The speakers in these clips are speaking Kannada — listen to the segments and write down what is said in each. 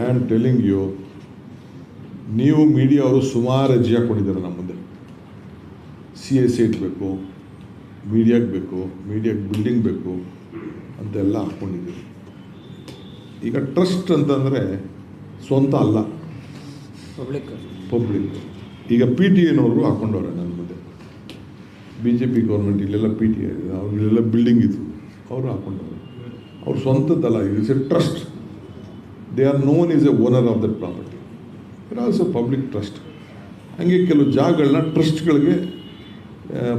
ಐ ಆಮ್ ಟೆಲಿಂಗ್ ಯು ನೀವು ಮೀಡಿಯಾ ಅವರು ಸುಮಾರು ಅರ್ಜಿ ಹಾಕ್ಕೊಂಡಿದ್ದಾರೆ ನಮ್ಮ ಮುಂದೆ. ಸಿ ಎ ಸಿ ಬೇಕು ಮೀಡಿಯಾಗೆ ಬೇಕು ಮೀಡಿಯಾಗೆ ಬಿಲ್ಡಿಂಗ್ ಬೇಕು ಅಂತೆಲ್ಲ ಹಾಕ್ಕೊಂಡಿದ್ದೀವಿ ಈಗ ಟ್ರಸ್ಟ್ ಅಂತಂದರೆ ಸ್ವಂತ ಅಲ್ಲ. ಪಬ್ಲಿಕ್ ಪಬ್ಲಿಕ್ ಈಗ ಪಿ ಟಿ ಎನವರು ಹಾಕ್ಕೊಂಡವ್ರೆ ನನ್ನ ಮುಂದೆ. ಬಿ ಜೆ ಪಿ ಗೌರ್ಮೆಂಟ್ ಇಲ್ಲೆಲ್ಲ ಪಿ ಟಿ ಎ ಅವ್ರಿಗೆಲ್ಲ ಬಿಲ್ಡಿಂಗ್ ಇತ್ತು ಅವರು ಹಾಕ್ಕೊಂಡವ್ರೆ ಅವ್ರ ಸ್ವಂತದ್ದಲ್ಲ it's a trust they are known is a owner of that property it also public trust ಹಾಗೆ ಕೆಲವು ಜಾಗಗಳನ್ನ ಟ್ರಸ್ಟ್ಗಳಿಗೆ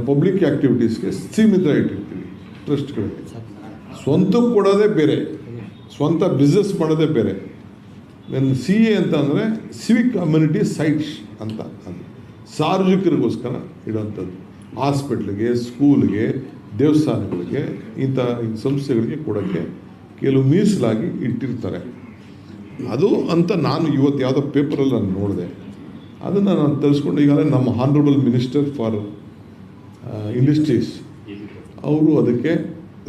ಪಬ್ಲಿಕ್ ಆ್ಯಕ್ಟಿವಿಟೀಸ್ಗೆ ಸೀಮಿತ ಇಟ್ಟಿರ್ತೀವಿ ಟ್ರಸ್ಟ್ಗಳಿಗೆ ಸ್ವಂತಕ್ಕೆ ಕೊಡೋದೇ ಬೇರೆ. ಸ್ವಂತ ಬಿಸ್ನೆಸ್ ಮಾಡೋದೇ ಬೇರೆ. ನನ್ನ ಸಿ ಎ ಅಂತ ಅಂದರೆ ಸಿವಿಕ್ ಕಮ್ಯುನಿಟಿ ಸೈಟ್ಸ್ ಅಂತ ಅದು. ಸಾರ್ವಜನಿಕರಿಗೋಸ್ಕರ ಇಡೋಂಥದ್ದು. ಹಾಸ್ಪಿಟ್ಲಿಗೆ ಸ್ಕೂಲ್ಗೆ ದೇವಸ್ಥಾನಗಳಿಗೆ ಇಂಥ ಸಂಸ್ಥೆಗಳಿಗೆ ಕೊಡೋಕ್ಕೆ ಕೆಲವು ಮೀಸಲಾಗಿ ಇಟ್ಟಿರ್ತಾರೆ. ಅದು ಅಂತ ನಾನು ಇವತ್ತು ಯಾವುದೋ ಪೇಪರಲ್ಲಿ ನಾನು ನೋಡಿದೆ. ಅದನ್ನು ನಾನು ತರಿಸ್ಕೊಂಡು ಈಗಾಗಲೇ ನಮ್ಮ ಹಾನರಬಲ್ ಮಿನಿಸ್ಟರ್ ಫಾರ್ ಇಂಡಸ್ಟ್ರೀಸ್ ಅವರು ಅದಕ್ಕೆ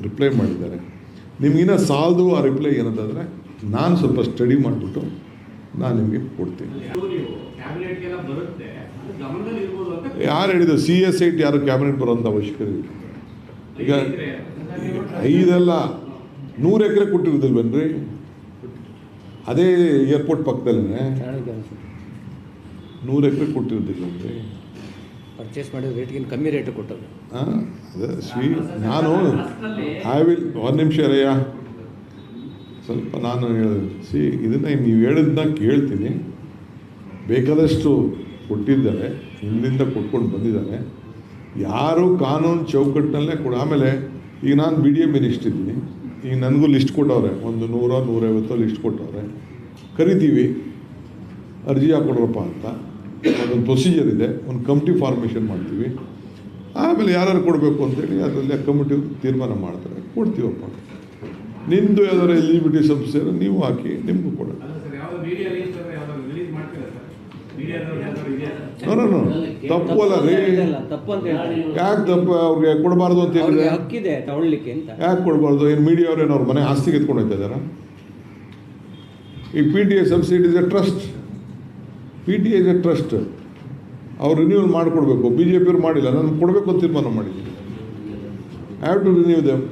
ರಿಪ್ಲೈ ಮಾಡಿದ್ದಾರೆ. ನಿಮಗಿನ್ನ ಸಾಲದು ಆ ರಿಪ್ಲೈ ಏನಂತಂದರೆ ನಾನು ಸ್ವಲ್ಪ ಸ್ಟಡಿ ಮಾಡಿಬಿಟ್ಟು ನಾನು ನಿಮಗೆ ಕೊಡ್ತೀನಿ. ಯಾರು ಹೇಳಿದ್ರು ಸಿ ಎಸ್ ಐಟ್ ಯಾರು ಕ್ಯಾಬಿನೆಟ್ ಬರೋಂಥ ಅವಶ್ಯಕತೆ ಇಲ್ಲ. ಈಗ ಐದಲ್ಲ, ನೂರು ಎಕರೆ ಕೊಟ್ಟಿರೋದಿಲ್ವೇನ್ರಿ? ಅದೇ ಏರ್ಪೋರ್ಟ್ ಪಕ್ಕದಲ್ಲೇ. ನೂರು ಎಕರೆ ಕೊಟ್ಟಿರೋದಿಲ್ಲನ್ರಿ ಪರ್ಚೇಸ್ ಮಾಡಿದ ರೇಟ್ಗಿಂತ ಕಮ್ಮಿ ರೇಟ್ ಕೊಟ್ಟದ್ದು ಹಾಂ ಅದೇ ಸ್ವೀ ನಾನು ಐ ವಿಲ್ ಒಂದು ನಿಮಿಷ ರಯ್ಯ ಸ್ವಲ್ಪ ನಾನು ಹೇಳಿದೆ. ಸಿ ಇದನ್ನು ನೀವು ಹೇಳಿದ್ನ ಕೇಳ್ತೀನಿ. ಬೇಕಾದಷ್ಟು ಕೊಟ್ಟಿದ್ದಾರೆ ಇಲ್ಲಿಂದ ಕೊಟ್ಕೊಂಡು ಬಂದಿದ್ದಾರೆ. ಯಾರು ಕಾನೂನು ಚೌಕಟ್ಟಿನಲ್ಲೇ ಕೊಡ ಆಮೇಲೆ ಈಗ ನಾನು ಬಿ ಡಿ ಎ ಈಗ ನನಗೂ ಲಿಸ್ಟ್ ಕೊಟ್ಟವ್ರೆ. ಒಂದು ನೂರ, ನೂರೈವತ್ತು ಲಿಸ್ಟ್ ಕೊಟ್ಟವ್ರೆ. ಕರಿತೀವಿ. ಅರ್ಜಿ ಹಾಕೊಡ್ರಪ್ಪ ಅಂತ. ಅದೊಂದು ಪ್ರೊಸೀಜರ್ ಇದೆ. ಒಂದು ಕಮಿಟಿ ಫಾರ್ಮೇಷನ್ ಮಾಡ್ತೀವಿ. ಆಮೇಲೆ ಯಾರ್ಯಾರು ಕೊಡಬೇಕು ಅಂತೇಳಿ ಅದರಲ್ಲಿ ಕಮಿಟಿ ತೀರ್ಮಾನ ಮಾಡ್ತಾರೆ. ಕೊಡ್ತೀವಪ್ಪ. ನಿಮ್ಮದು ಯಾವ್ದಾರು ಎಲಿಜಿಬಿಲಿಟಿ ಸಂಸ್ಥೆ ನೀವು ಹಾಕಿ ನಿಮಗೂ ಕೊಡೋಣ. ಸರ್ ಮೀಡಿಯಾದವ್ರು ಯಾವ್ದಾದ್ರು ಇದೆಯಾ ನೋ ನೋ ನೋ ತಪ್ಪು ಅಲ್ಲ ರೀ ತಪ್ಪು ಅಂತ ಹೇಳ್ತಾರೆ. ಯಾಕೆ ತಪ್ಪು? ಅವ್ರಿಗೆ ಕೊಡಬಾರ್ದು ಅಂತ ಹೇಳಿದ್ರೆ? ಹಕ್ಕಿದೆ ತಗೊಳ್ಳಿಕ್ಕೆ ಅಂತ. ಯಾಕೆ ಕೊಡಬಾರ್ದು? ಏನು ಮೀಡಿಯಾ ಅವ್ರೇನು ಅವ್ರ ಮನೆ ಆಸ್ತಿಗೆ ಎತ್ಕೊಂಡು ಹೋಗ್ತಾ ಇದ್ದಾರಾ? ಈ P T A subsidy is a trust P T S a trust ಅವ್ರು ರಿನ್ಯೂವಲ್ ಮಾಡಿಕೊಡ್ಬೇಕು. ಬಿ ಜೆ ಪಿಯವ್ರು ಮಾಡಿಲ್ಲ. ನಾನು ಕೊಡಬೇಕು ಅಂತ ತೀರ್ಮಾನ ಮಾಡಿದ್ದೀನಿ. Have to renew them